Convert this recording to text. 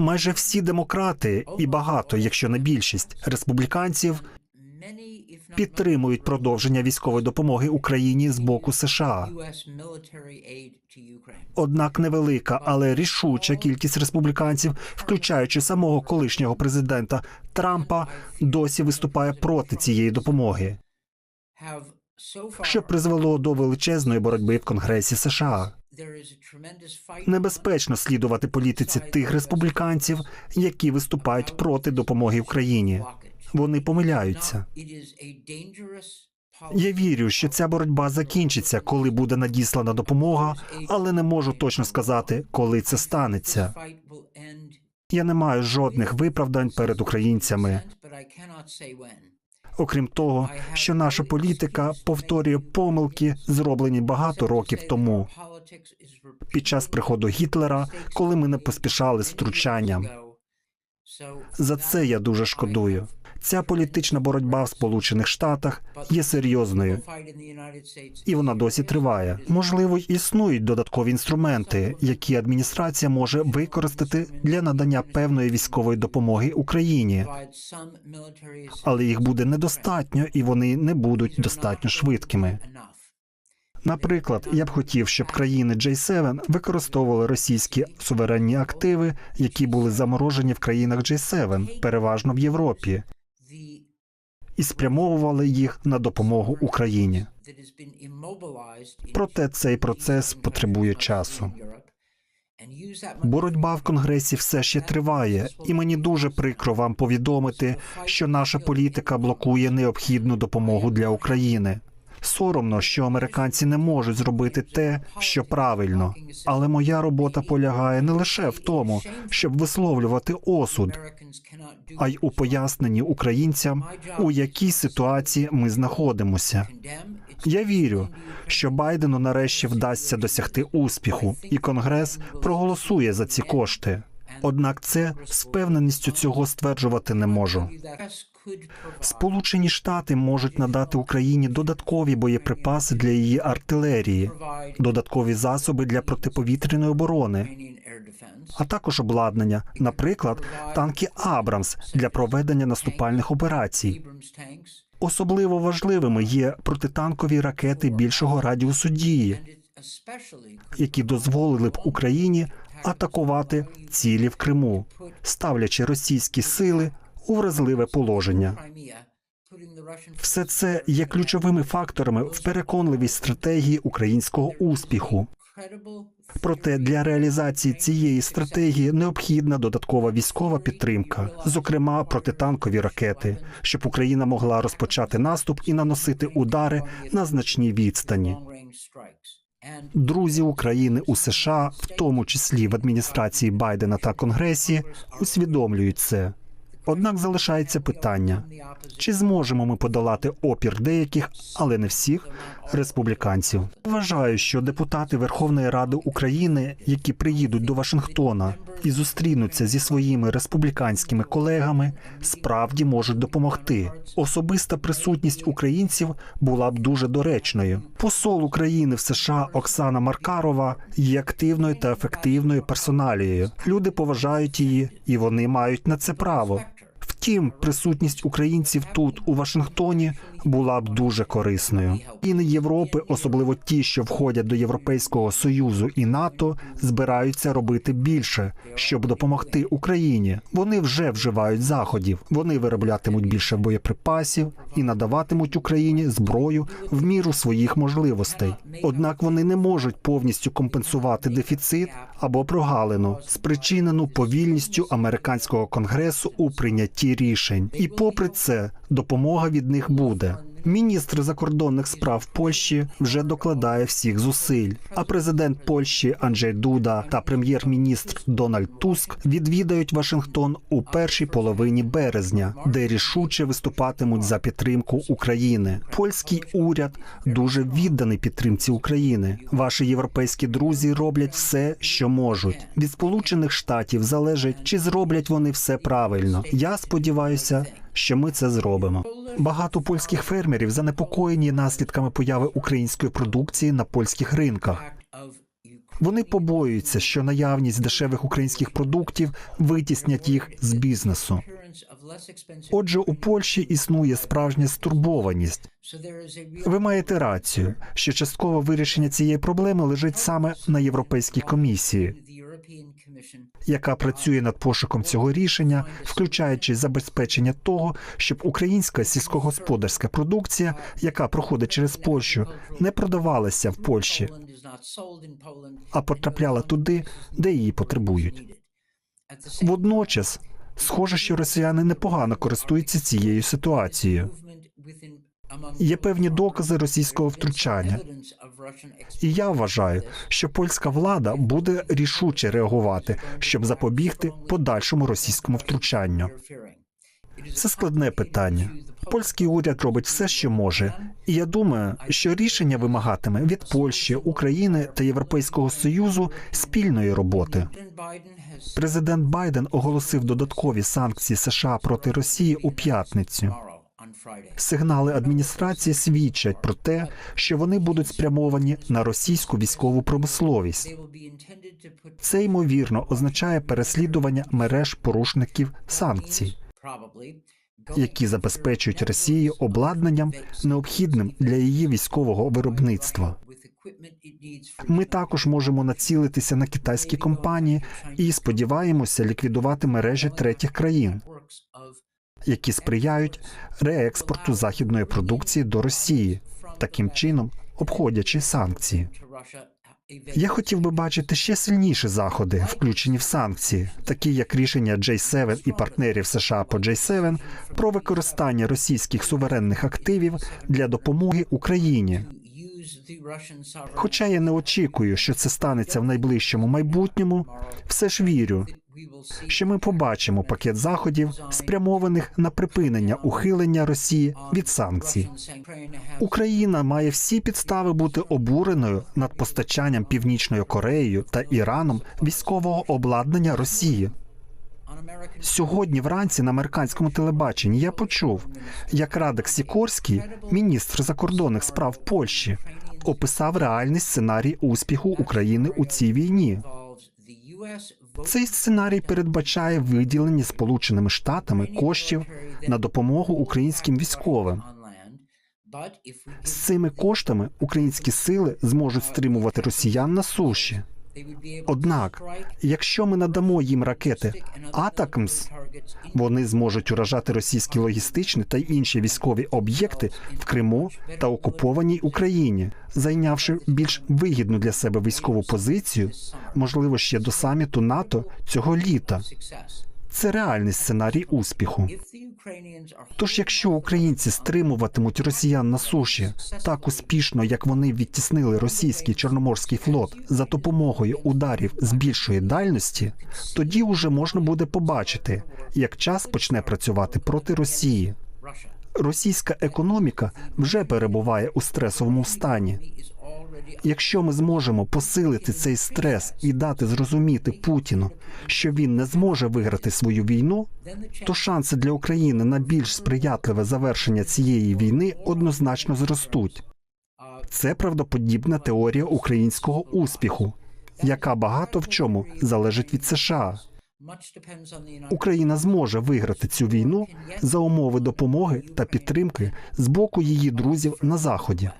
Майже всі демократи і багато, якщо не більшість, республіканців підтримують продовження військової допомоги Україні з боку США. Однак невелика, але рішуча кількість республіканців, включаючи самого колишнього президента Трампа, досі виступає проти цієї допомоги, що призвело до величезної боротьби в Конгресі США. Небезпечно слідувати політиці тих республіканців, які виступають проти допомоги Україні. Вони помиляються. Я вірю, що ця боротьба закінчиться, коли буде надіслана допомога, але не можу точно сказати, коли це станеться. Я не маю жодних виправдань перед українцями. Окрім того, що наша політика повторює помилки, зроблені багато років тому, під час приходу Гітлера, коли ми не поспішали з втручанням. За це я дуже шкодую. Ця політична боротьба в Сполучених Штатах є серйозною, і вона досі триває. Можливо, існують додаткові інструменти, які адміністрація може використати для надання певної військової допомоги Україні, але їх буде недостатньо, і вони не будуть достатньо швидкими. Наприклад, я б хотів, щоб країни J7 використовували російські суверенні активи, які були заморожені в країнах J7, переважно в Європі, і спрямовували їх на допомогу Україні. Проте цей процес потребує часу. Боротьба в Конгресі все ще триває, і мені дуже прикро вам повідомити, що наша політика блокує необхідну допомогу для України. Соромно, що американці не можуть зробити те, що правильно. Але моя робота полягає не лише в тому, щоб висловлювати осуд, а й у поясненні українцям, у якій ситуації ми знаходимося. Я вірю, що Байдену нарешті вдасться досягти успіху, і Конгрес проголосує за ці кошти. Однак це з впевненістю цього стверджувати не можу. Сполучені Штати можуть надати Україні додаткові боєприпаси для її артилерії, додаткові засоби для протиповітряної оборони, а також обладнання, наприклад, танки Абрамс для проведення наступальних операцій. Особливо важливими є протитанкові ракети більшого радіусу дії, які дозволили б Україні атакувати цілі в Криму, ставлячи російські сили у вразливе положення. Все це є ключовими факторами в переконливій стратегії українського успіху. Проте для реалізації цієї стратегії необхідна додаткова військова підтримка, зокрема протитанкові ракети, щоб Україна могла розпочати наступ і наносити удари на значній відстані. Друзі України у США, в тому числі в адміністрації Байдена та Конгресі, усвідомлюють це. Однак залишається питання: чи зможемо ми подолати опір деяких, але не всіх республіканців? Вважаю, що депутати Верховної Ради України, які приїдуть до Вашингтона і зустрінуться зі своїми республіканськими колегами, справді можуть допомогти. Особиста присутність українців була б дуже доречною. Посол України в США Оксана Маркарова є активною та ефективною персоналією. Люди поважають її, і вони мають на це право. Втім, присутність українців тут, у Вашингтоні, була б дуже корисною. Країни Європи, особливо ті, що входять до Європейського союзу і НАТО, збираються робити більше, щоб допомогти Україні. Вони вже вживають заходів. Вони вироблятимуть більше боєприпасів і надаватимуть Україні зброю в міру своїх можливостей. Однак вони не можуть повністю компенсувати дефіцит або прогалину, спричинену повільністю американського конгресу у прийнятті рішень. І попри це, допомога від них буде. Міністр закордонних справ Польщі вже докладає всіх зусиль. А президент Польщі Анджей Дуда та прем'єр-міністр Дональд Туск відвідають Вашингтон у першій половині березня, де рішуче виступатимуть за підтримку України. Польський уряд дуже відданий підтримці України. Ваші європейські друзі роблять все, що можуть. Від сполучених штатів залежить, чи зроблять вони все правильно. Я сподіваюся, що ми це зробимо. Багато польських фермерів занепокоєні наслідками появи української продукції на польських ринках. Вони побоюються, що наявність дешевих українських продуктів витіснять їх з бізнесу. Отже, у Польщі існує справжня стурбованість. Ви маєте рацію, що часткове вирішення цієї проблеми лежить саме на Європейській комісії, яка працює над пошуком цього рішення, включаючи забезпечення того, щоб українська сільськогосподарська продукція, яка проходить через Польщу, не продавалася в Польщі, а потрапляла туди, де її потребують. Водночас, схоже, що росіяни непогано користуються цією ситуацією. Є певні докази російського втручання. І я вважаю, що польська влада буде рішуче реагувати, щоб запобігти подальшому російському втручанню. Це складне питання. Польський уряд робить все, що може, і я думаю, що рішення вимагатиме від Польщі, України та Європейського союзу спільної роботи. Президент Байден оголосив додаткові санкції США проти Росії у п'ятницю. Сигнали адміністрації свідчать про те, що вони будуть спрямовані на російську військову промисловість. Це ймовірно означає переслідування мереж порушників санкцій, які забезпечують Росії обладнанням, необхідним для її військового виробництва. Ми також можемо націлитися на китайські компанії і сподіваємося ліквідувати мережі третіх країн, які сприяють реекспорту західної продукції до Росії, таким чином обходячи санкції. Я хотів би бачити ще сильніші заходи, включені в санкції, такі як рішення J7 і партнерів США по J7 про використання російських суверенних активів для допомоги Україні. Хоча я не очікую, що це станеться в найближчому майбутньому, все ж вірю, що ми побачимо пакет заходів, спрямованих на припинення ухилення Росії від санкцій. Україна має всі підстави бути обуреною над постачанням Північною Кореєю та Іраном військового обладнання Росії. Сьогодні вранці на американському телебаченні я почув, як Радек Сікорський, міністр закордонних справ Польщі, описав реальний сценарій успіху України у цій війні. Цей сценарій передбачає виділення Сполученими Штатами коштів на допомогу українським військовим. З цими коштами українські сили зможуть стримувати росіян на суші. Однак, якщо ми надамо їм ракети Атакмс, вони зможуть уражати російські логістичні та інші військові об'єкти в Криму та окупованій Україні, зайнявши більш вигідну для себе військову позицію, можливо, ще до саміту НАТО цього літа. Це реальний сценарій успіху. Тож, якщо українці стримуватимуть росіян на суші так успішно, як вони відтіснили російський чорноморський флот за допомогою ударів з більшої дальності, тоді уже можна буде побачити, як час почне працювати проти Росії. Російська економіка вже перебуває у стресовому стані. Якщо ми зможемо посилити цей стрес і дати зрозуміти Путіну, що він не зможе виграти свою війну, то шанси для України на більш сприятливе завершення цієї війни однозначно зростуть. Це правдоподібна теорія українського успіху, яка багато в чому залежить від США. Україна зможе виграти цю війну за умови допомоги та підтримки з боку її друзів на заході.